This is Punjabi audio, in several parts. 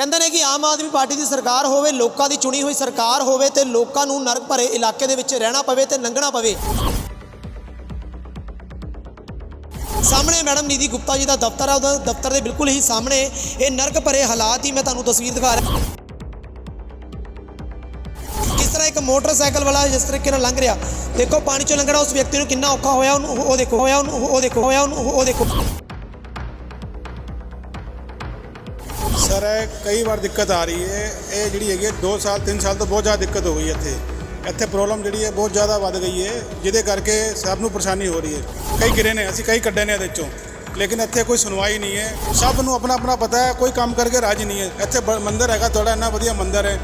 ਕਹਿੰਦੇ ਨੇ ਕਿ ਆਮ ਆਦਮੀ ਪਾਰਟੀ ਦੀ ਸਰਕਾਰ ਹੋਵੇ, ਲੋਕਾਂ ਦੀ ਚੁਣੀ ਹੋਈ ਸਰਕਾਰ ਹੋਵੇ ਤੇ ਲੋਕਾਂ ਨੂੰ ਨਰਕ ਭਰੇ ਇਲਾਕੇ ਦੇ ਵਿੱਚ ਰਹਿਣਾ ਪਵੇ ਤੇ ਲੰਘਣਾ ਪਵੇ। ਸਾਹਮਣੇ ਮੈਡਮ ਨੀਦੀ ਗੁਪਤਾ ਜੀ ਦਾ ਦਫ਼ਤਰ ਹੈ ਉਹਦਾ ਦਫ਼ਤਰ ਦੇ ਬਿਲਕੁਲ ਹੀ ਸਾਹਮਣੇ ਇਹ ਨਰਕ ਭਰੇ ਹਾਲਾਤ ਹੀ ਮੈਂ ਤੁਹਾਨੂੰ ਤਸਵੀਰ ਦਿਖਾ ਰਿਹਾ। ਕਿਸ ਤਰ੍ਹਾਂ ਇੱਕ ਮੋਟਰਸਾਈਕਲ ਵਾਲਾ ਜਿਸ ਤਰੀਕੇ ਨਾਲ ਲੰਘ ਰਿਹਾ, ਦੇਖੋ ਪਾਣੀ ਚੋਂ ਲੰਘਣਾ ਉਸ ਵਿਅਕਤੀ ਨੂੰ ਕਿੰਨਾ ਔਖਾ ਹੋਇਆ, ਉਹਨੂੰ ਉਹ ਦੇਖੋ, ਹੋਇਆ ਉਹਨੂੰ ਉਹ ਦੇਖੋ, ਹੋਇਆ ਉਹਨੂੰ ਉਹ ਦੇਖੋ। ਸਰ ਇਹ ਕਈ ਵਾਰ ਦਿੱਕਤ ਆ ਰਹੀ ਹੈ। ਇਹ ਜਿਹੜੀ ਹੈਗੀ 2 ਸਾਲ 3 ਸਾਲ ਤੋਂ ਬਹੁਤ ਜ਼ਿਆਦਾ ਦਿੱਕਤ ਹੋ ਗਈ ਹੈ ਇੱਥੇ। ਇੱਥੇ ਪ੍ਰੋਬਲਮ ਜਿਹੜੀ ਹੈ, ਬਹੁਤ ਜ਼ਿਆਦਾ ਵੱਧ ਗਈ ਹੈ, ਜਿਹਦੇ ਕਰਕੇ ਸਭ ਨੂੰ ਪਰੇਸ਼ਾਨੀ ਹੋ ਰਹੀ ਹੈ। ਕਈ ਗਿਰੇ ਨੇ, ਅਸੀਂ ਕਈ ਕੱਢੇ ਨੇ ਇਹਦੇ ਚੋਂ। ਲੇਕਿਨ ਇੱਥੇ ਕੋਈ ਸੁਣਵਾਈ ਨਹੀਂ ਹੈ। ਸਭ ਨੂੰ ਆਪਣਾ ਆਪਣਾ ਪਤਾ ਹੈ, ਕੋਈ ਕੰਮ ਕਰਕੇ ਰਾਜੀ ਨਹੀਂ ਹੈ। ਇੱਥੇ ਬ- ਮੰਦਿਰ ਹੈਗਾ, ਤੁਹਾਡਾ ਇੰਨਾ ਵਧੀਆ ਮੰਦਿਰ ਹੈ।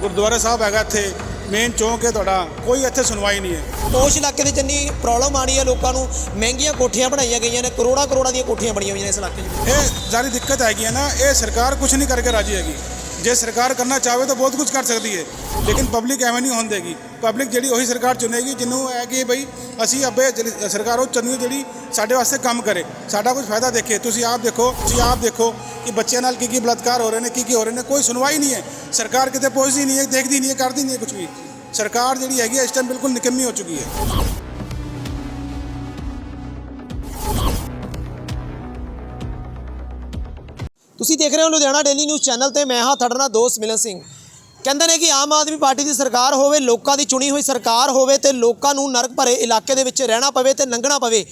ਗੁਰਦੁਆਰਾ ਸਾਹਿਬ ਹੈਗਾ ਇੱਥੇ। ਮੇਨ ਚੌਂਕ ਹੈ ਤੁਹਾਡਾ ਕੋਈ ਇੱਥੇ ਸੁਣਵਾਈ ਨਹੀਂ ਹੈ। ਉਸ ਇਲਾਕੇ ਦੇ ਇੰਨੀ ਪ੍ਰੋਬਲਮ ਆ ਰਹੀ ਹੈ ਲੋਕਾਂ ਨੂੰ ਮਹਿੰਗੀਆਂ ਕੋਠੀਆਂ ਬਣਾਈਆਂ ਗਈਆਂ ਨੇ ਕਰੋੜਾਂ ਕਰੋੜਾਂ ਦੀਆਂ ਕੋਠੀਆਂ ਬਣੀਆਂ ਹੋਈਆਂ ਨੇ ਇਸ ਇਲਾਕੇ 'ਚ। ਇਹ ਸਾਰੀ ਦਿੱਕਤ ਹੈਗੀ ਹੈ ਨਾ ਇਹ ਸਰਕਾਰ ਕੁਝ ਨਹੀਂ ਕਰਕੇ ਰਾਜੀ ਹੈਗੀ। ਜੇ ਸਰਕਾਰ ਕਰਨਾ ਚਾਹਵੇ ਤਾਂ ਬਹੁਤ ਕੁਝ ਕਰ ਸਕਦੀ ਹੈ, ਲੇਕਿਨ ਪਬਲਿਕ ਐਵੇਂ ਨਹੀਂ ਹੋਣ ਦੇਗੀ। ਪਬਲਿਕ ਜਿਹੜੀ ਉਹੀ ਸਰਕਾਰ ਚੁਣੇਗੀ, ਜਿਹਨੂੰ ਹੈ ਕਿ ਬਈ ਅਸੀਂ ਅੱਬੇ ਸਰਕਾਰ, ਉਹ ਚੁਣੀ ਜਿਹੜੀ ਸਾਡੇ ਵਾਸਤੇ ਕੰਮ ਕਰੇ। ਸਾਡਾ ਕੁਝ ਫਾਇਦਾ ਦੇਖੇ ਤੁਸੀਂ ਆਪ ਦੇਖੋ, ਤੁਸੀਂ ਆਪ ਦੇਖੋ ਕਿ ਬੱਚਿਆਂ ਨਾਲ ਕੀ ਕੀ ਬਲਾਤਕਾਰ ਹੋ ਰਹੇ ਨੇ ਕੀ ਕੀ ਹੋ ਰਹੇ ਨੇ, ਕੋਈ ਸੁਣਵਾਈ ਨਹੀਂ ਹੈ। ਸਰਕਾਰ ਕਿਤੇ ਪਹੁੰਚਦੀ ਨਹੀਂ ਹੈ, ਦੇਖਦੀ ਨਹੀਂ ਹੈ, ਕਰਦੀ ਨਹੀਂ ਹੈ ਕੁਝ ਵੀ। ਸਰਕਾਰ ਜਿਹੜੀ ਹੈਗੀ ਹੈ, ਇਸ ਟਾਈਮ ਬਿਲਕੁਲ ਨਿਕੰਮੀ ਹੋ ਚੁੱਕੀ ਹੈ। ਤੁਸੀਂ ਦੇਖ ਰਹੇ ਹੋ ਲੁਧਿਆਣਾ ਡੇਲੀ ਨਿਊਜ਼ ਚੈਨਲ ਤੇ ਮੈਂ ਹਾਂ ਤੁਹਾਡਾ ਦੋਸਤ ਮਿਲਨ ਸਿੰਘ। ਕਹਿੰਦੇ ਨੇ ਕਿ ਆਮ ਆਦਮੀ ਪਾਰਟੀ ਦੀ ਸਰਕਾਰ ਹੋਵੇ, ਲੋਕਾਂ ਦੀ ਚੁਣੀ ਹੋਈ ਸਰਕਾਰ ਹੋਵੇ ਤੇ ਲੋਕਾਂ ਨੂੰ ਨਰਕ ਭਰੇ ਇਲਾਕੇ ਦੇ ਵਿੱਚ ਰਹਿਣਾ ਪਵੇ ਤੇ ਲੰਘਣਾ ਪਵੇ।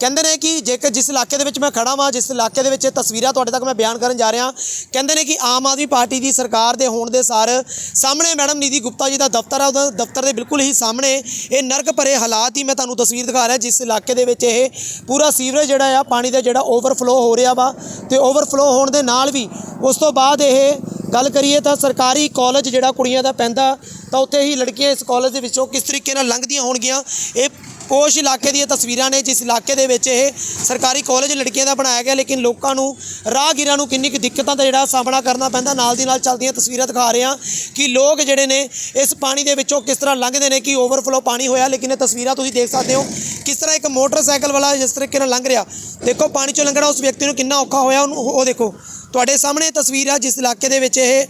ਕਹਿੰਦੇ ਨੇ ਕਿ ਜੇਕਰ ਜਿਸ ਇਲਾਕੇ ਦੇ ਵਿੱਚ ਮੈਂ ਖੜਾ ਵਾਂ, ਜਿਸ ਇਲਾਕੇ ਦੇ ਵਿੱਚ ਇਹ ਤਸਵੀਰਾਂ ਤੁਹਾਡੇ ਤੱਕ ਮੈਂ ਬਿਆਨ ਕਰਨ ਜਾ ਰਿਹਾ, ਕਹਿੰਦੇ ਨੇ ਕਿ ਆਮ ਆਦਮੀ ਪਾਰਟੀ ਦੀ ਸਰਕਾਰ ਦੇ ਹੋਣ ਦੇ ਸਾਰ ਸਾਹਮਣੇ ਮੈਡਮ ਨੀਦੀ ਗੁਪਤਾ ਜੀ ਦਾ ਦਫ਼ਤਰ ਹੈ ਉਹਦਾ ਦਫ਼ਤਰ ਦੇ ਬਿਲਕੁਲ ਹੀ ਸਾਹਮਣੇ ਇਹ ਨਰਕ ਭਰੇ ਹਾਲਾਤ ਹੀ ਮੈਂ ਤੁਹਾਨੂੰ ਤਸਵੀਰ ਦਿਖਾ ਰਿਹਾ, ਜਿਸ ਇਲਾਕੇ ਦੇ ਵਿੱਚ ਇਹ ਪੂਰਾ ਸੀਵਰੇਜ ਜਿਹੜਾ ਆ, ਪਾਣੀ ਦਾ ਜਿਹੜਾ ਓਵਰਫਲੋ ਹੋ ਰਿਹਾ ਵਾ ਤੇ ਓਵਰਫਲੋ ਹੋਣ ਦੇ ਨਾਲ ਵੀ ਉਸ ਤੋਂ ਬਾਅਦ ਇਹ ਗੱਲ ਕਰੀਏ ਤਾਂ ਸਰਕਾਰੀ ਕਾਲਜ ਜਿਹੜਾ ਕੁੜੀਆਂ ਦਾ ਪੈਂਦਾ, ਤਾਂ ਉੱਥੇ ਹੀ ਲੜਕੀਆਂ ਇਸ ਕਾਲਜ ਦੇ ਵਿੱਚੋਂ ਕਿਸ ਤਰੀਕੇ ਨਾਲ ਲੰਘਦੀਆਂ ਹੋਣਗੀਆਂ, ਇਹ ਪੋਸ਼ ਇਲਾਕੇ ਦੀਆਂ ਤਸਵੀਰਾਂ ਨੇ, ਜਿਸ ਇਲਾਕੇ ਦੇ ਵਿੱਚ ਇਹ ਸਰਕਾਰੀ ਕਾਲਜ ਲੜਕੀਆਂ ਦਾ ਬਣਾਇਆ ਗਿਆ, ਲੇਕਿਨ ਲੋਕਾਂ ਨੂੰ, ਰਾਹਗੀਰਾਂ ਨੂੰ ਕਿੰਨੀ ਕੁ ਦਿੱਕਤਾਂ ਦਾ ਜਿਹੜਾ ਸਾਹਮਣਾ ਕਰਨਾ ਪੈਂਦਾ, ਨਾਲ ਦੀ ਨਾਲ ਚੱਲਦੀਆਂ ਤਸਵੀਰਾਂ ਦਿਖਾ ਰਹੇ ਹਾਂ ਕਿ ਲੋਕ ਜਿਹੜੇ ਨੇ, ਇਸ ਪਾਣੀ ਦੇ ਵਿੱਚੋਂ ਕਿਸ ਤਰ੍ਹਾਂ ਲੰਘਦੇ ਨੇ, ਕਿ ਓਵਰਫਲੋ ਪਾਣੀ ਹੋਇਆ, ਲੇਕਿਨ ਇਹ ਤਸਵੀਰਾਂ ਤੁਸੀਂ ਦੇਖ ਸਕਦੇ ਹੋ, ਕਿਸ ਤਰ੍ਹਾਂ ਇੱਕ ਮੋਟਰਸਾਈਕਲ ਵਾਲਾ ਜਿਸ ਤਰੀਕੇ ਨਾਲ ਲੰਘ ਰਿਹਾ। ਦੇਖੋ, ਪਾਣੀ ਚੋਂ ਲੰਘਣਾ ਉਸ ਵਿਅਕਤੀ ਨੂੰ ਕਿੰਨਾ ਔਖਾ ਹੋਇਆ, ਉਹਨੂੰ, ਉਹ ਦੇਖੋ, ਤੁਹਾਡੇ ਸਾਹਮਣੇ ਤਸਵੀਰ ਆ, ਜਿਸ ਇਲਾਕੇ ਦੇ ਵਿੱਚ ਇਹ,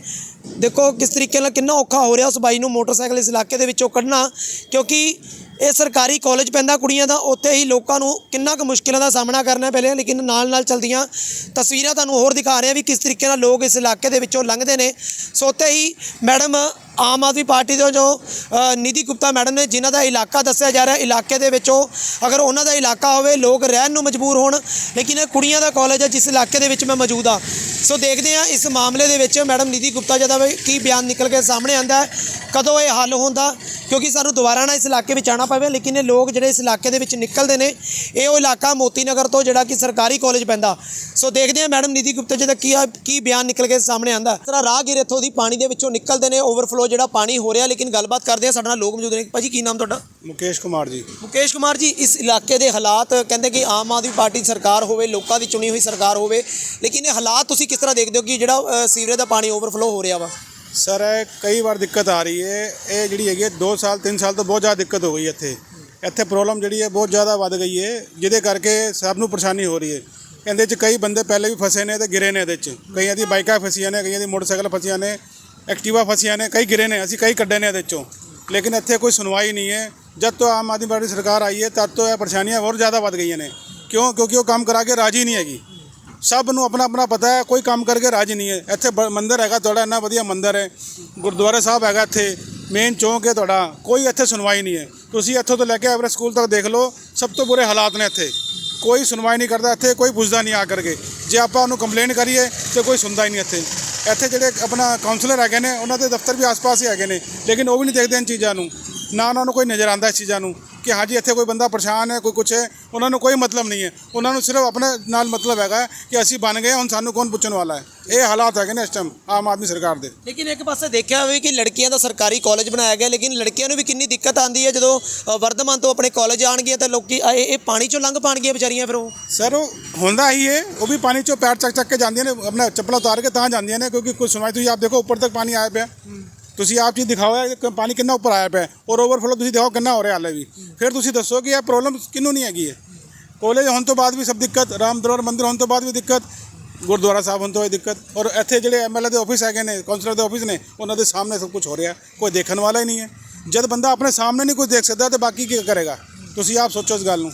ਦੇਖੋ ਕਿਸ ਤਰੀਕੇ ਨਾਲ ਕਿੰਨਾ ਔਖਾ ਹੋ ਰਿਹਾ ਉਸ ਬਾਈ ਨੂੰ ਮੋਟਰਸਾਈਕਲ ਇਸ ਇਲਾਕੇ ਦੇ ਵਿੱਚੋਂ ਕੱਢਣਾ, ਕਿਉਂਕਿ ਇਹ ਸਰਕਾਰੀ ਕਾਲਜ ਪੈਂਦਾ ਕੁੜੀਆਂ ਦਾ, ਉੱਥੇ ਹੀ ਲੋਕਾਂ ਨੂੰ ਕਿੰਨਾ ਕੁ ਮੁਸ਼ਕਿਲਾਂ ਦਾ ਸਾਹਮਣਾ ਕਰਨਾ ਪੈ ਰਿਹਾ ਲੇਕਿਨ ਨਾਲ ਨਾਲ ਚਲਦੀਆਂ ਤਸਵੀਰਾਂ ਤੁਹਾਨੂੰ ਹੋਰ ਦਿਖਾ ਰਹੇ ਆ ਵੀ ਕਿਸ ਤਰੀਕੇ ਨਾਲ ਲੋਕ ਇਸ ਇਲਾਕੇ ਦੇ ਵਿੱਚੋਂ ਲੰਘਦੇ ਨੇ। ਸੋ ਉੱਥੇ ਹੀ ਮੈਡਮ ਆਮ ਆਦਮੀ ਪਾਰਟੀ ਦੇ ਜੋ ਨਿਧੀ ਗੁਪਤਾ ਮੈਡਮ ਨੇ, ਜਿਨ੍ਹਾਂ ਦਾ ਇਲਾਕਾ ਦੱਸਿਆ ਜਾ ਰਿਹਾ, ਇਲਾਕੇ ਦੇ ਵਿੱਚੋਂ ਅਗਰ ਉਹਨਾਂ ਦਾ ਇਲਾਕਾ ਹੋਵੇ, ਲੋਕ ਰਹਿਣ ਨੂੰ ਮਜਬੂਰ ਹੋਣ। ਲੇਕਿਨ ਇਹ ਕੁੜੀਆਂ ਦਾ ਕਾਲਜ ਹੈ, ਜਿਸ ਇਲਾਕੇ ਦੇ ਵਿੱਚ ਮੈਂ ਮੌਜੂਦ ਆ ਸੋ ਦੇਖਦੇ ਹਾਂ ਇਸ ਮਾਮਲੇ ਦੇ ਵਿੱਚ ਮੈਡਮ ਨਿਧੀ ਗੁਪਤਾ ਜੀ ਦਾ ਵੀ ਕੀ ਬਿਆਨ ਨਿਕਲ ਕੇ ਸਾਹਮਣੇ ਆਂਦਾ ਕਦੋਂ ਇਹ ਹੱਲ ਹੁੰਦਾ, ਕਿਉਂਕਿ ਸਾਨੂੰ ਦੁਬਾਰਾ ਨਾ ਇਸ ਇਲਾਕੇ ਵਿੱਚ ਆਉਣਾ ਪਵੇ, ਲੇਕਿਨ ਇਹ ਲੋਕ ਜਿਹੜੇ ਇਸ ਇਲਾਕੇ ਦੇ ਵਿੱਚ ਨਿਕਲਦੇ ਨੇ, ਇਹ ਉਹ ਇਲਾਕਾ ਮੋਤੀ ਨਗਰ ਤੋਂ ਜਿਹੜਾ ਕਿ ਸਰਕਾਰੀ ਕਾਲਜ ਪੈਂਦਾ। ਸੋ ਦੇਖਦੇ ਹਾਂ ਮੈਡਮ ਨਿਧੀ ਗੁਪਤਾ ਜੀ ਦਾ ਕੀ ਕੀ ਬਿਆਨ ਨਿਕਲ ਕੇ ਸਾਹਮਣੇ ਆਂਦਾ ਇਸ ਤਰ੍ਹਾਂ ਰਾਹਗੀਰ ਇੱਥੋਂ ਦੀ ਪਾਣੀ ਦੇ ਵਿੱਚੋਂ ਨਿਕਲਦੇ ਨੇ ਓਵਰਫਲੋ ਜਿਹੜਾ ਪਾਣੀ ਹੋ ਰਿਹਾ ਲੇਕਿਨ ਗੱਲਬਾਤ ਕਰਦੇ ਹਾਂ ਸਾਡੇ ਨਾਲ ਲੋਕ ਮੌਜੂਦ ਨੇ। ਭਾਜੀ ਕੀ ਨਾਮ ਤੁਹਾਡਾ? ਮੁਕੇਸ਼ ਕੁਮਾਰ ਜੀ। ਮੁਕੇਸ਼ ਕੁਮਾਰ ਜੀ ਇਸ ਇਲਾਕੇ ਦੇ ਹਾਲਾਤ ਕਹਿੰਦੇ ਕਿ ਆਮ ਆਦਮੀ ਪਾਰਟੀ ਸਰਕਾਰ ਹੋਵੇ ਲੋਕਾਂ ਦੀ ਚੁਣੀ ਹੋਈ ਸਰਕਾਰ ਹੋਵੇ ਲੇਕਿਨ ਇਹ ਹਾਲਾਤ ਤੁਸੀਂ ਕਿਸ ਤਰ੍ਹਾਂ ਦੇਖਦੇ ਹੋ ਕਿ ਜਿਹੜਾ ਸੀਵਰੇਜ ਦਾ ਪਾਣੀ ਓਵਰਫਲੋ ਹੋ ਰਿਹਾ ਵਾ? ਸਰ ਇਹ ਕਈ ਵਾਰ ਦਿੱਕਤ ਆ ਰਹੀ ਹੈ। ਇਹ ਜਿਹੜੀ ਹੈਗੀ 2 ਸਾਲ 3 ਸਾਲ ਤੋਂ ਬਹੁਤ ਜ਼ਿਆਦਾ ਦਿੱਕਤ ਹੋ ਗਈ ਇੱਥੇ। ਇੱਥੇ ਪ੍ਰੋਬਲਮ ਜਿਹੜੀ ਹੈ ਬਹੁਤ ਜ਼ਿਆਦਾ ਵੱਧ ਗਈ ਹੈ ਜਿਹਦੇ ਕਰਕੇ ਸਭ ਨੂੰ ਪਰੇਸ਼ਾਨੀ ਹੋ ਰਹੀ ਹੈ। ਇਹਦੇ 'ਚ ਕਈ ਬੰਦੇ ਪਹਿਲੇ ਵੀ ਫਸੇ ਨੇ ਤੇ ਗਿਰੇ ਨੇ ਇਹਦੇ 'ਚ ਕਈਆਂ ਦੀ ਬਾਈਕਾਂ ਫਸੀਆਂ ਨੇ ਕਈਆਂ ਦੀ ਮੋਟਰਸਾਈਕਲ ਫਸੀਆਂ ਨੇ। ਐਕਟਿਵਾ ਫਸੀਆਂ ਨੇ, ਕਈ ਗਿਰੇ ਨੇ, ਅਸੀਂ ਕਈ ਕੱਢੇ ਨੇ ਇਹਦੇ 'ਚੋਂ। ਲੇਕਿਨ ਇੱਥੇ ਕੋਈ ਸੁਣਵਾਈ ਨਹੀਂ ਹੈ। ਜਦ ਤੋਂ ਆਮ ਆਦਮੀ ਪਾਰਟੀ ਸਰਕਾਰ ਆਈ ਹੈ, ਤਦ ਤੋਂ ਇਹ ਪਰੇਸ਼ਾਨੀਆਂ ਹੋਰ ਜ਼ਿਆਦਾ ਵੱਧ ਗਈਆਂ ਨੇ। ਕਿਉਂ? ਕਿਉਂਕਿ ਉਹ ਕੰਮ ਕਰਾ ਕੇ ਰਾਜੀ ਨਹੀਂ ਹੈਗੀ। ਸਭ ਨੂੰ ਆਪਣਾ ਆਪਣਾ ਪਤਾ ਹੈ, ਕੋਈ ਕੰਮ ਕਰਕੇ ਰਾਜੀ ਨਹੀਂ ਹੈ। ਇੱਥੇ ਬ- ਮੰਦਿਰ ਹੈਗਾ, ਤੁਹਾਡਾ ਇੰਨਾ ਵਧੀਆ ਮੰਦਿਰ ਹੈ। ਗੁਰਦੁਆਰਾ ਸਾਹਿਬ ਹੈਗਾ ਇੱਥੇ ਮੇਨ ਚੌਂਕ ਹੈ ਤੁਹਾਡਾ। ਕੋਈ ਇੱਥੇ ਸੁਣਵਾਈ ਨਹੀਂ ਹੈ। ਤੁਸੀਂ ਇੱਥੋਂ ਤੋਂ ਲੈ ਕੇ ਐਵਰੇਜ ਸਕੂਲ ਤੱਕ ਦੇਖ ਲਓ, ਸਭ ਤੋਂ ਬੁਰੇ ਹਾਲਾਤ ਨੇ ਇੱਥੇ। ਕੋਈ ਸੁਣਵਾਈ ਨਹੀਂ ਕਰਦਾ, ਇੱਥੇ ਕੋਈ ਪੁੱਛਦਾ ਨਹੀਂ ਆ ਕਰਕੇ। ਜੇ ਆਪਾਂ ਉਹਨੂੰ ਕੰਪਲੇਂਟ ਕਰੀਏ, ਤੇ ਕੋਈ ਸੁਣਦਾ ਹੀ ਨਹੀਂ ਇੱਥੇ। ਇੱਥੇ ਜਿਹੜੇ ਆਪਣਾ ਕਾਉਂਸਲਰ ਹੈਗੇ ਨੇ, ਉਹਨਾਂ ਦੇ ਦਫ਼ਤਰ ਵੀ ਆਸ-ਪਾਸ ਹੀ ਹੈਗੇ ਨੇ, ਲੇਕਿਨ ਉਹ ਵੀ ਨਹੀਂ ਦੇਖਦੇ ਇਨ ਚੀਜ਼ਾਂ ਨੂੰ। ਨਾ ਉਹਨਾਂ ਨੂੰ ਕੋਈ ਨਜ਼ਰ ਆਉਂਦਾ ਇਸ ਚੀਜ਼ਾਂ ਨੂੰ। ਕਿ ਹਾਂਜੀ ਇੱਥੇ ਕੋਈ ਬੰਦਾ ਪਰੇਸ਼ਾਨ ਹੈ ਕੋਈ ਕੁਛ ਹੈ ਉਹਨਾਂ ਨੂੰ ਕੋਈ ਮਤਲਬ ਨਹੀਂ ਹੈ। ਉਹਨਾਂ ਨੂੰ ਸਿਰਫ ਆਪਣੇ ਨਾਲ ਮਤਲਬ ਹੈਗਾ ਕਿ ਅਸੀਂ ਬਣ ਗਏ ਹੁਣ ਸਾਨੂੰ ਕੌਣ ਪੁੱਛਣ ਵਾਲਾ ਹੈ? ਇਹ ਹਾਲਾਤ ਹੈਗੇ ਨੇ ਇਸ ਟਾਈਮ ਆਮ ਆਦਮੀ ਸਰਕਾਰ ਦੇ। ਲੇਕਿਨ ਇੱਕ ਪਾਸੇ ਦੇਖਿਆ ਹੋਵੇ ਕਿ ਲੜਕੀਆਂ ਦਾ ਸਰਕਾਰੀ ਕਾਲਜ ਬਣਾਇਆ ਗਿਆ ਲੇਕਿਨ ਲੜਕੀਆਂ ਨੂੰ ਵੀ ਕਿੰਨੀ ਦਿੱਕਤ ਆਉਂਦੀ ਹੈ ਜਦੋਂ ਵਰਧਮਾਨ ਤੋਂ ਆਪਣੇ ਕਾਲਜ ਆਣਗੀਆਂ ਤਾਂ ਲੋਕੀ ਇਹ ਪਾਣੀ ਚੋਂ ਲੰਘ ਪਾਣਗੀਆਂ ਵਿਚਾਰੀਆਂ ਫਿਰ ਉਹ? ਸਰ ਉਹ ਹੁੰਦਾ ਹੀ ਹੈ ਉਹ ਵੀ ਪਾਣੀ ਚੋਂ ਪੈਰ ਚੱਕ ਚੱਕ ਕੇ ਜਾਂਦੀਆਂ ਨੇ ਆਪਣਾ ਚੱਪਲ ਉਤਾਰ ਕੇ ਤਾਂ ਜਾਂਦੀਆਂ ਨੇ ਕਿਉਂਕਿ ਕੁਝ ਸੁਣਵਾਈ ਤੁਸੀਂ ਆਪ ਦੇਖੋ ਉੱਪਰ ਤੱਕ ਪਾਣੀ ਆਇਆ ਪਿਆ। ਤੁਸੀਂ ਆਪ ਚੀਜ਼ ਦਿਖਾਓ ਇਹ ਪਾਣੀ ਕਿੰਨਾ ਉੱਪਰ ਆਇਆ ਪਿਆ ਔਰ ਓਵਰਫਲੋ ਤੁਸੀਂ ਦਿਖਾਓ ਕਿੰਨਾ ਹੋ ਰਿਹਾ ਹਾਲੇ ਵੀ। ਫਿਰ ਤੁਸੀਂ ਦੱਸੋ ਕਿ ਇਹ ਪ੍ਰੋਬਲਮ ਕਿਹਨੂੰ ਨਹੀਂ ਹੈਗੀ ਹੈ ਕੋਲੇਜ ਹੋਣ ਤੋਂ ਬਾਅਦ ਵੀ ਸਭ ਦਿੱਕਤ, ਰਾਮ ਦਰਬਾਰ ਮੰਦਿਰ ਹੋਣ ਤੋਂ ਬਾਅਦ ਵੀ ਦਿੱਕਤ, ਗੁਰਦੁਆਰਾ ਸਾਹਿਬ ਹੋਣ ਤੋਂ ਇਹ ਦਿੱਕਤ। ਔਰ ਇੱਥੇ ਜਿਹੜੇ ਐਮਐਲਏ ਦੇ ਆਫਿਸ ਹੈਗੇ ਨੇ ਕਾਉਂਸਲਰ ਦੇ ਆਫਿਸ ਨੇ, ਉਹਨਾਂ ਦੇ ਸਾਹਮਣੇ ਸਭ ਕੁਝ ਹੋ ਰਿਹਾ ਕੋਈ ਦੇਖਣ ਵਾਲਾ ਹੀ ਨਹੀਂ ਹੈ। ਜਦ ਬੰਦਾ ਆਪਣੇ ਸਾਹਮਣੇ ਨਹੀਂ ਕੁਝ ਦੇਖ ਸਕਦਾ, ਤੇ ਬਾਕੀ ਕੀ ਕਰੇਗਾ? ਤੁਸੀਂ ਆਪ ਸੋਚੋ ਇਸ ਗੱਲ ਨੂੰ।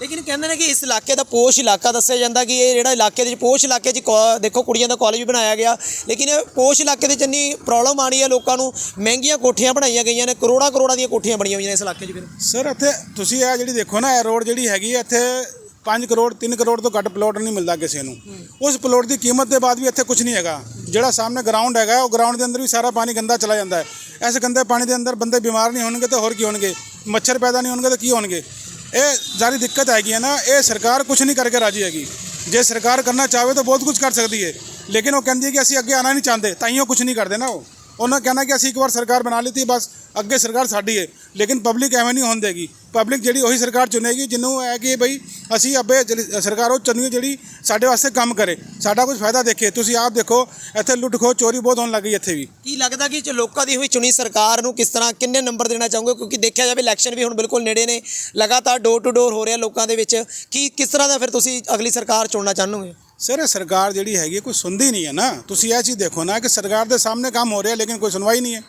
ਲੇਕਿਨ ਕਹਿੰਦੇ ਨੇ ਕਿ ਇਸ ਇਲਾਕੇ ਦਾ ਪੋਸ਼ ਇਲਾਕਾ ਦੱਸਿਆ ਜਾਂਦਾ ਕਿ ਇਹ ਜਿਹੜਾ ਇਲਾਕੇ ਦੇ ਵਿੱਚ ਪੋਸ਼ ਇਲਾਕੇ 'ਚ ਕੋ- ਦੇਖੋ ਕੁੜੀਆਂ ਦਾ ਕਾਲਜ ਵੀ ਬਣਾਇਆ ਗਿਆ। ਲੇਕਿਨ ਇਹ ਪੋਸ਼ ਇਲਾਕੇ ਦੇ 'ਚ ਇੰਨੀ ਪ੍ਰੋਬਲਮ ਆ ਰਹੀ ਹੈ ਲੋਕਾਂ ਨੂੰ ਮਹਿੰਗੀਆਂ ਕੋਠੀਆਂ ਬਣਾਈਆਂ ਗਈਆਂ ਨੇ ਕਰੋੜਾਂ ਕਰੋੜਾਂ ਦੀਆਂ ਕੋਠੀਆਂ ਬਣੀਆਂ ਹੋਈਆਂ ਨੇ ਇਸ ਇਲਾਕੇ 'ਚ ਫਿਰ। ਸਰ ਇੱਥੇ ਤੁਸੀਂ ਇਹ ਜਿਹੜੀ ਦੇਖੋ ਨਾ ਇਹ ਰੋਡ ਜਿਹੜੀ ਹੈਗੀ ਹੈ ਇੱਥੇ 5 ਕਰੋੜ 3 ਕਰੋੜ ਤੋਂ ਘੱਟ ਪਲੋਟ ਨਹੀਂ ਮਿਲਦਾ ਕਿਸੇ ਨੂੰ। ਉਸ ਪਲੋਟ ਦੀ ਕੀਮਤ ਦੇ ਬਾਅਦ ਵੀ ਇੱਥੇ ਕੁਝ ਨਹੀਂ ਹੈਗਾ। ਜਿਹੜਾ ਸਾਹਮਣੇ ਗਰਾਊਂਡ ਹੈਗਾ ਉਹ ਗਰਾਊਂਡ ਦੇ ਅੰਦਰ ਵੀ ਸਾਰਾ ਪਾਣੀ ਗੰਦਾ ਚਲਾ ਜਾਂਦਾ ਹੈ। ਇਸ ਗੰਦੇ ਪਾਣੀ ਦੇ ਅੰਦਰ ਬੰਦੇ ਬਿਮਾਰ ਨਹੀਂ ਹੋਣਗੇ ਤਾਂ ਹੋਰ ਕੀ ਹੋਣਗੇ? ਮੱਛਰ ਪੈਦਾ ਨਹੀਂ ਹੋਣਗੇ ਤਾਂ ਕੀ ਹੋਣਗੇ? ਇਹ ਸਾਰੀ ਦਿੱਕਤ ਹੈਗੀ ਹੈ ਨਾ, ਇਹ ਸਰਕਾਰ ਕੁਝ ਨਹੀਂ ਕਰਕੇ ਰਾਜੀ ਹੈਗੀ। ਜੇ ਸਰਕਾਰ ਕਰਨਾ ਚਾਹਵੇ ਤਾਂ ਬਹੁਤ ਕੁਝ ਕਰ ਸਕਦੀ ਹੈ। ਲੇਕਿਨ ਉਹ ਕਹਿੰਦੀ ਹੈ ਕਿ ਅਸੀਂ ਅੱਗੇ ਆਣਾ ਨਹੀਂ ਚਾਹੁੰਦੇ, ਤਾਂ ਹੀ ਉਹ ਕੁਝ ਨਹੀਂ ਕਰਦੇ ਨਾ ਉਹ। ਉਹਨਾਂ ਕਹਿਣਾ ਕਿ ਅਸੀਂ ਇੱਕ ਵਾਰ ਸਰਕਾਰ ਬਣਾ ਲਈ ਤੀ, ਬਸ ਅੱਗੇ ਸਰਕਾਰ ਸਾਡੀ ਹੈ ਲੇਕਿਨ ਪਬਲਿਕ ਐਵੇਂ ਨਹੀਂ ਹੋਣ ਦੇਗੀ। ਪਬਲਿਕ ਜਿਹੜੀ ਉਹੀ ਸਰਕਾਰ ਚੁਣੇਗੀ, ਜਿਹਨੂੰ ਹੈ ਕਿ ਬਈ ਅਸੀਂ ਅੱਬੇ ਜਿਹੜੀ ਸਰਕਾਰ, ਉਹ ਚੁਣੀਏ ਜਿਹੜੀ ਸਾਡੇ ਵਾਸਤੇ ਕੰਮ ਕਰੇ। ਸਾਡਾ ਕੁਝ ਫਾਇਦਾ ਦੇਖੇ ਤੁਸੀਂ ਆਪ ਦੇਖੋ, ਇੱਥੇ ਲੁੱਟ ਖੋ ਚੋਰੀ ਬਹੁਤ ਹੋਣ ਲੱਗੀ ਇੱਥੇ ਵੀ। ਕੀ ਲੱਗਦਾ ਕਿ ਜੋ ਲੋਕਾਂ ਦੀ ਹੋਈ ਚੁਣੀ ਸਰਕਾਰ ਨੂੰ ਕਿਸ ਤਰ੍ਹਾਂ, ਕਿੰਨੇ ਨੰਬਰ ਦੇਣਾ ਚਾਹੋਗੇ? ਕਿਉਂਕਿ ਦੇਖਿਆ ਜਾਵੇ ਇਲੈਕਸ਼ਨ ਵੀ ਹੁਣ ਬਿਲਕੁਲ ਨੇੜੇ ਨੇ। ਲਗਾਤਾਰ ਡੋਰ ਟੂ ਡੋਰ ਹੋ ਰਿਹਾ ਲੋਕਾਂ ਦੇ ਵਿੱਚ। ਕੀ, ਕਿਸ ਤਰ੍ਹਾਂ ਦਾ ਫਿਰ ਤੁਸੀਂ ਅਗਲੀ ਸਰਕਾਰ ਚੁਣਨਾ ਚਾਹੋਗੇ ਸਰ ਇਹ ਸਰਕਾਰ ਜਿਹੜੀ ਹੈਗੀ ਹੈ, ਕੋਈ ਸੁਣਦੀ ਨਹੀਂ ਹੈ ਨਾ। ਤੁਸੀਂ ਇਹ ਚੀਜ਼ ਦੇਖੋ ਨਾ ਕਿ ਸਰਕਾਰ ਦੇ ਸਾਹਮਣੇ ਕੰਮ ਹੋ ਰਿਹਾ ਲੇਕਿਨ ਕੋਈ ਸੁਣਵਾਈ ਨਹੀਂ ਹੈ।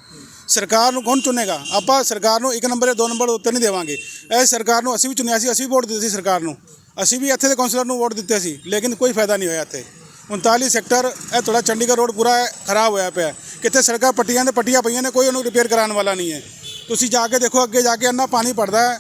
ਸਰਕਾਰ ਨੂੰ ਕੌਣ ਚੁਣੇਗਾ? ਆਪਾਂ ਸਰਕਾਰ ਨੂੰ ਇੱਕ ਨੰਬਰ ਜਾਂ ਦੋ ਨੰਬਰ ਉੱਤੇ ਨਹੀਂ ਦੇਵਾਂਗੇ। ਇਹ ਸਰਕਾਰ ਨੂੰ ਅਸੀਂ ਵੀ ਚੁਣਿਆ ਸੀ ਅਸੀਂ ਵੀ ਵੋਟ ਦਿੱਤੀ ਸੀ ਸਰਕਾਰ ਨੂੰ। ਅਸੀਂ ਵੀ ਇੱਥੇ ਦੇ ਕਾਉਂਸਲਰ ਨੂੰ ਵੋਟ ਦਿੱਤੇ ਸੀ ਲੇਕਿਨ ਕੋਈ ਫਾਇਦਾ ਨਹੀਂ ਹੋਇਆ ਇੱਥੇ। 39 ਸੈਕਟਰ ਇਹ ਥੋੜਾ ਚੰਡੀਗੜ੍ਹ ਰੋਡ ਪੂਰਾ ਖਰਾਬ ਹੋਇਆ ਪਿਆ। ਕਿੱਥੇ ਸੜਕਾਂ ਪੱਟੀਆਂ ਤੇ ਪੱਟੀਆਂ ਪਈਆਂ ਨੇ ਕੋਈ ਉਹਨੂੰ ਰਿਪੇਅਰ ਕਰਾਉਣ ਵਾਲਾ ਨਹੀਂ ਹੈ। ਤੁਸੀਂ ਜਾ ਕੇ ਦੇਖੋ ਅੱਗੇ ਜਾ ਕੇ ਇੰਨਾ ਪਾਣੀ ਪੜਦਾ ਹੈ।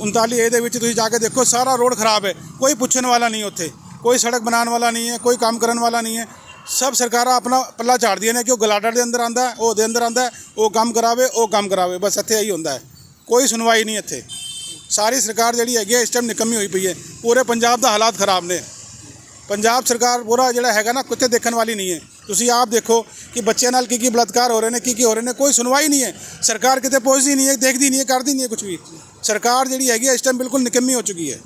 39 ਏ ਦੇ ਵਿੱਚ ਤੁਸੀਂ ਜਾ ਕੇ ਦੇਖੋ ਸਾਰਾ ਰੋਡ ਖਰਾਬ ਹੈ। ਕੋਈ ਪੁੱਛਣ ਵਾਲਾ ਨਹੀਂ ਉੱਥੇ। ਕੋਈ ਸੜਕ ਬਣਾਉਣ ਵਾਲਾ ਨਹੀਂ ਹੈ, ਕੋਈ ਕੰਮ ਕਰਨ ਵਾਲਾ ਨਹੀਂ ਹੈ। ਸਭ ਸਰਕਾਰਾਂ ਆਪਣਾ ਪੱਲਾ ਝਾੜਦੀਆਂ ਨੇ ਕਿ ਉਹ ਗਲਾਡਰ ਦੇ ਅੰਦਰ ਆਂਦਾ ਉਹ ਉਹਦੇ ਅੰਦਰ ਆਂਦਾ ਉਹ ਕੰਮ ਕਰਾਵੇ, ਉਹ ਕੰਮ ਕਰਾਵੇ, ਬਸ ਇੱਥੇ ਇਹੀ ਹੁੰਦਾ ਹੈ। ਕੋਈ ਸੁਣਵਾਈ ਨਹੀਂ ਇੱਥੇ। ਸਾਰੀ ਸਰਕਾਰ ਜਿਹੜੀ ਹੈਗੀ ਹੈ, ਇਸ ਟਾਈਮ ਨਿਕੰਮੀ ਹੋਈ ਪਈ ਹੈ। ਪੂਰੇ ਪੰਜਾਬ ਦਾ ਹਾਲਾਤ ਖਰਾਬ ਨੇ। ਪੰਜਾਬ ਸਰਕਾਰ ਪੂਰਾ ਜਿਹੜਾ ਹੈਗਾ ਨਾ, ਕੁੱਤੇ ਦੇਖਣ ਵਾਲੀ ਨਹੀਂ ਹੈ। ਤੁਸੀਂ ਆਪ ਦੇਖੋ ਕਿ ਬੱਚਿਆਂ ਨਾਲ ਕੀ ਕੀ ਬਲਾਤਕਾਰ ਹੋ ਰਹੇ ਨੇ ਕੀ ਕੀ ਹੋ ਰਹੇ ਨੇ, ਕੋਈ ਸੁਣਵਾਈ ਨਹੀਂ ਹੈ। ਸਰਕਾਰ ਕਿਤੇ ਪਹੁੰਚਦੀ ਨਹੀਂ ਹੈ, ਦੇਖਦੀ ਨਹੀਂ ਹੈ, ਕਰਦੀ ਨਹੀਂ ਹੈ ਕੁਝ ਵੀ। ਸਰਕਾਰ ਜਿਹੜੀ ਹੈਗੀ ਹੈ, ਇਸ ਟਾਈਮ ਬਿਲਕੁਲ ਨਿਕੰਮੀ ਹੋ ਚੁੱਕੀ ਹੈ।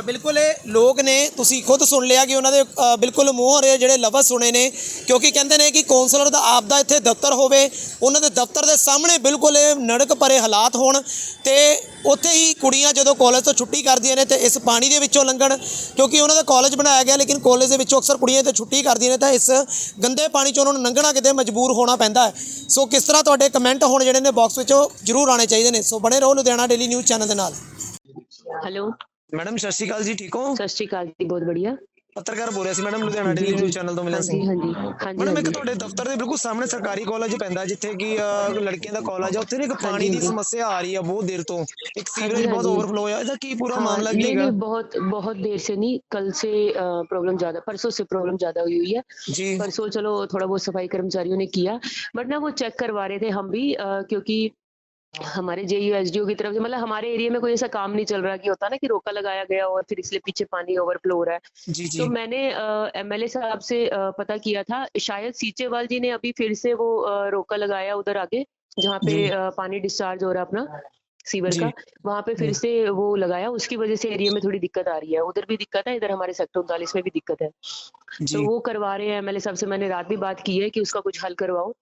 ਬਿਲਕੁਲ ਇਹ ਲੋਕ ਨੇ ਤੁਸੀਂ ਖੁਦ ਸੁਣ ਲਿਆ ਕਿ ਉਹਨਾਂ ਦੇ ਅ, ਬਿਲਕੁਲ ਮੂੰਹੋਂ ਰੇ ਜਿਹੜੇ ਲਫ਼ਜ਼ ਸੁਣੇ ਨੇ ਕਿਉਂਕਿ ਕਹਿੰਦੇ ਨੇ ਕਿ ਕੌਂਸਲਰ ਦਾ ਆਪਦਾ ਇੱਥੇ ਦਫ਼ਤਰ ਹੋਵੇ ਉਹਨਾਂ ਦੇ ਦਫ਼ਤਰ ਦੇ ਸਾਹਮਣੇ ਬਿਲਕੁਲ ਇਹ ਨੜਕ ਭਰੇ ਹਾਲਾਤ ਹੋਣ ਤੇ ਉੱਥੇ ਹੀ ਕੁੜੀਆਂ ਜਦੋਂ ਕਾਲਜ ਤੋਂ ਛੁੱਟੀ ਕਰਦੀਆਂ ਨੇ ਤੇ ਇਸ ਪਾਣੀ ਦੇ ਵਿੱਚੋਂ ਲੰਘਣ ਕਿਉਂਕਿ ਉਹਨਾਂ ਦਾ ਕਾਲਜ ਬਣਾਇਆ ਗਿਆ ਲੇਕਿਨ ਕਾਲਜ ਦੇ ਵਿੱਚੋਂ ਅਕਸਰ ਕੁੜੀਆਂ ਤੇ ਛੁੱਟੀ ਕਰਦੀਆਂ ਨੇ ਤਾਂ ਇਸ ਗੰਦੇ ਪਾਣੀ 'ਚੋਂ ਉਹਨਾਂ ਨੂੰ ਲੰਘਣਾ ਕਿਤੇ ਮਜਬੂਰ ਹੋਣਾ ਪੈਂਦਾ ਹੈ। ਸੋ ਕਿਸ ਤਰ੍ਹਾਂ ਤੁਹਾਡੇ ਕਮੈਂਟ ਹੋਣ ਜਿਹੜੇ ਨੇ ਬਾਕਸ ਵਿੱਚ ਉਹ ਜ਼ਰੂਰ ਆਉਣੇ ਚਾਹੀਦੇ ਨੇ। ਸੋ ਬਣੇ ਰਹੋ ਲੁਧਿਆਣਾ ਡੇਲੀ ਨਿਊਜ਼ ਚੈਨਲ ਦੇ ਨਾਲ। ਹੈਲੋ ਮੈਡਮ ਸਤਿ ਸ਼੍ਰੀ ਅਕਾਲ ਜੀ ਠੀਕ ਹੋ ਸਤਿ ਸ਼੍ਰੀ ਅਕਾਲ ਜੀ ਬਹੁਤ ਬੜੀਆ ਪੱਤਰਕਾਰ ਬੋਲ ਰਿਹਾ ਸੀ madam Ludhiana daily news channel ਤੋਂ ਮਿਲਿਆ ਸੀ ਹਾਂਜੀ ਹਾਂਜੀ ਹਾਂਜੀ ਮੈਡਮ ਇੱਕ ਹਾਂਜੀ। ਤੁਹਾਡੇ ਦਫ਼ਤਰ ਦੇ ਬਿਲਕੁਲ ਸਾਹਮਣੇ ਸਰਕਾਰੀ ਕਾਲਜ ਪੈਂਦਾ ਜਿੱਥੇ ਕਿ ਅਹ, ਲੜਕੀਆਂ ਦਾ ਕਾਲਜ ਹੈ ਉੱਥੇ ਨਾ ਇੱਕ ਪਾਣੀ ਦੀ ਹਾਂਜੀ। ਸਮੱਸਿਆ ਆ ਰਹੀ ਹੈ ਬਹੁਤ ਦੇਰ ਤੋਂ ਇੱਕ ਸੀਵਰੇਜ ਹਾਂਜੀ, ਬਹੁਤ ਹਾਂਜੀ। ਓਵਰਫਲੋ ਹੋਇਆ ਇਹਦਾ ਕੀ ਪੂਰਾ हाँ, ਮਾਮਲਾ ਕੀ नहीं ਹੈਗਾ नहीं बहुत बहुत देर से नहीं कल से प्रॉब्लम ज्यादा परसों से प्रॉब्लम ज्यादा हुई हुई है ਜੀ परसों चलो थोड़ा बहुत सफाई कर्मचारियों ने किया बट ना वो चेक करवा रहे थे हम भी अ, क्योंकि हमारे जेयू एसडीओ की तरफ से मतलब हमारे एरिया में कोई ऐसा काम नहीं चल रहा कि होता ना कि रोका लगाया गया और फिर इसलिए पीछे पानी ओवरफ्लो हो रहा है ਜੀ ਜੀ तो मैंने एमएलए साहब से अ, पता किया था शायद सीचेवाल जी ने अभी फिर से वो अ, रोका लगाया उधर आगे जहाँ पे जी। अ, पानी डिस्चार्ज हो रहा है अपना सीवर जी। का वहाँ पे फिर से वो लगाया उसकी वजह से एरिया में थोड़ी दिक्कत आ रही है उधर भी दिक्कत है इधर हमारे सेक्टर उनतालीस में भी दिक्कत है ਜੀ तो वो करवा रहे हैं एमएलए साहब से मैंने रात भी बात की है कि उसका कुछ हल करवाओ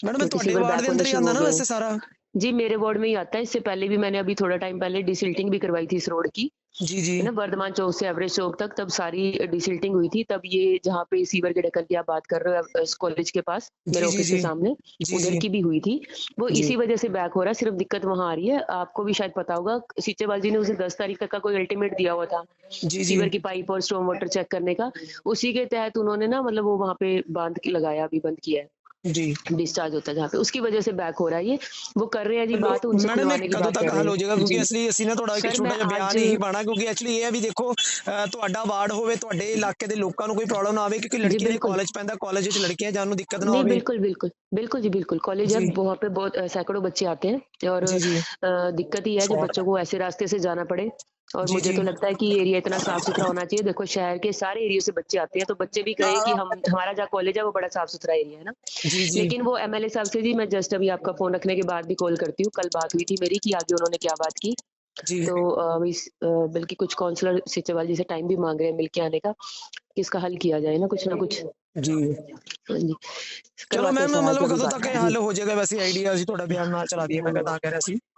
ਮੈਡਮ ਇਹ ਕਿਉਂਕਿ ਤੁਹਾਡੇ ਸੀਵਰ ਵਾਰਡ ਦੇ back ਅੰਦਰ ਹੀ होना ਆਉਂਦਾ ਨਾ शुरू हो ਵੈਸੇ गया। ਸਾਰਾ जी मेरे वार्ड में ही आता है। इससे पहले भी मैंने अभी थोड़ा टाइम पहले डिसिल्टिंग भी करवाई थी इस रोड की। ਜੀ है ना वर्धमान चौक से एवरेज चौक तक तब सारी डिसिल्टिंग हुई थी। तब ये जहाँ पे सीवर के ढक्कन की आप बात कर रहे हो इस कॉलेज के पास मेरे जी, जी, ऑफ़िस के सामने उधर की भी हुई थी। वो इसी वजह से बैक हो रहा है सिर्फ़ दिक्कत वहाँ आ रही है। आपको भी शायद पता होगा सीचेवाल जी ने उसे दस तारीख तक का कोई अल्टीमेट दिया हुआ था जी जी। सीवर की पाइप और स्टॉर्म वाटर चेक करने का। उसी के तहत उन्होंने ना मतलब वो वहाँ पे बाँध लगाया अभी बंद किया है। ਜੀ डिस्चार्ज होता है जहाँ पे उसकी वजह से बैक हो रहा है ये वो कर रहे हैं जी बात उनसे ਮੈਡਮ खुलवाने ਇਹ की ਕਦੋਂ बात ਤੱਕ कर ਹੱਲ रहे ਹੋ हैं ਜਾਏਗਾ ਕਿਉਂਕਿ जी। ਅਸਲੀ ਅਸੀਂ ਨਾ ਤੁਹਾਡਾ ਇੱਕ Sir, ਛੋਟਾ ਮੈਂ ਜਿਹਾ ਬਿਆਨ ਅੱਜ- ਨਹੀਂ ਪਾਣਾ ਕਿਉਂਕਿ ਐਕਚੁਅਲੀ ਇਹ ਆ ਵੀ ਦੇਖੋ ਅਹ, ਤੁਹਾਡਾ ਵਾਰਡ ਹੋਵੇ ਤੁਹਾਡੇ ਇਲਾਕੇ ਦੇ ਲੋਕਾਂ ਨੂੰ ਕੋਈ ਪ੍ਰੋਬਲਮ ਨਾ ਆਵੇ ਕਿਉਂਕਿ ਲੜਕੀ ਦੇ ਬਿਲਕੁਲ। ਕਾਲਜ ਪੈਂਦਾ ਕਾਲਜ ਵਿੱਚ ਲੜਕੀਆਂ ਜਾਣ ਨੂੰ ਦਿੱਕਤ ਨਾ नहीं ਹੋਵੇ बिल्कुल बिल्कुल बिल्कुल जी बिल्कुल कॉलेज है जी। वहाँ पे बहुत अ, सैकड़ों बच्चे आते हैं और जी जी अ, दिक्कत ही है जब बच्चों को ऐसे रास्ते से जाना पड़े और जी, मुझे जी। तो लगता है कि एरिया इतना साफ सुथरा होना चाहिए देखो शहर के सारे एरिया से बच्चे आते हैं तो बच्चे भी कहें कि हम हमारा जहाँ कॉलेज है वो बड़ा साफ सुथरा एरिया है ना जी जी लेकिन वो एमएलए साहब से जी मैं जस्ट अभी आपका फोन रखने के बाद भी कॉल करती हूँ कल बात हुई थी मेरी कि आगे उन्होंने क्या बात की जी तो अ, अभी स- अ, बल्कि कुछ काउंसलर सिचेवाल जी से टाइम भी मांग रहे हैं मिलके आने का कि इसका हल किया जाए ना कुछ ना कुछ जी हाँ जी ਚਲੋ करवाते हैं ਮੈਮ सर, ਮਤਲਬ आज अभी ਕਦੋਂ बात। ਤੱਕ ਇਹ जी। ਹੱਲ ਹੋ ਜਾਏਗਾ ਵੈਸੇ ਆਈਡੀਆ ਅਸੀਂ ਤੁਹਾਡਾ ਬਿਆਨ ਨਾਲ ਚਲਾ ਦਈਏ ਮੈਂ ਕਹਿੰਦਾ ਕਹਿ ਰਿਹਾ ਸੀ अ,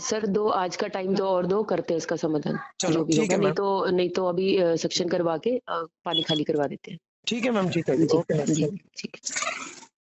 सर दो आज का टाइम तो और दो करते हैं इसका समाधान चलो, जो भी ठीक होगा है, नहीं मैम। तो नहीं तो अभी सक्शन करवा के अ, पानी खाली करवा देते हैं ठीक है मैम ठीक है जी जी ठीक है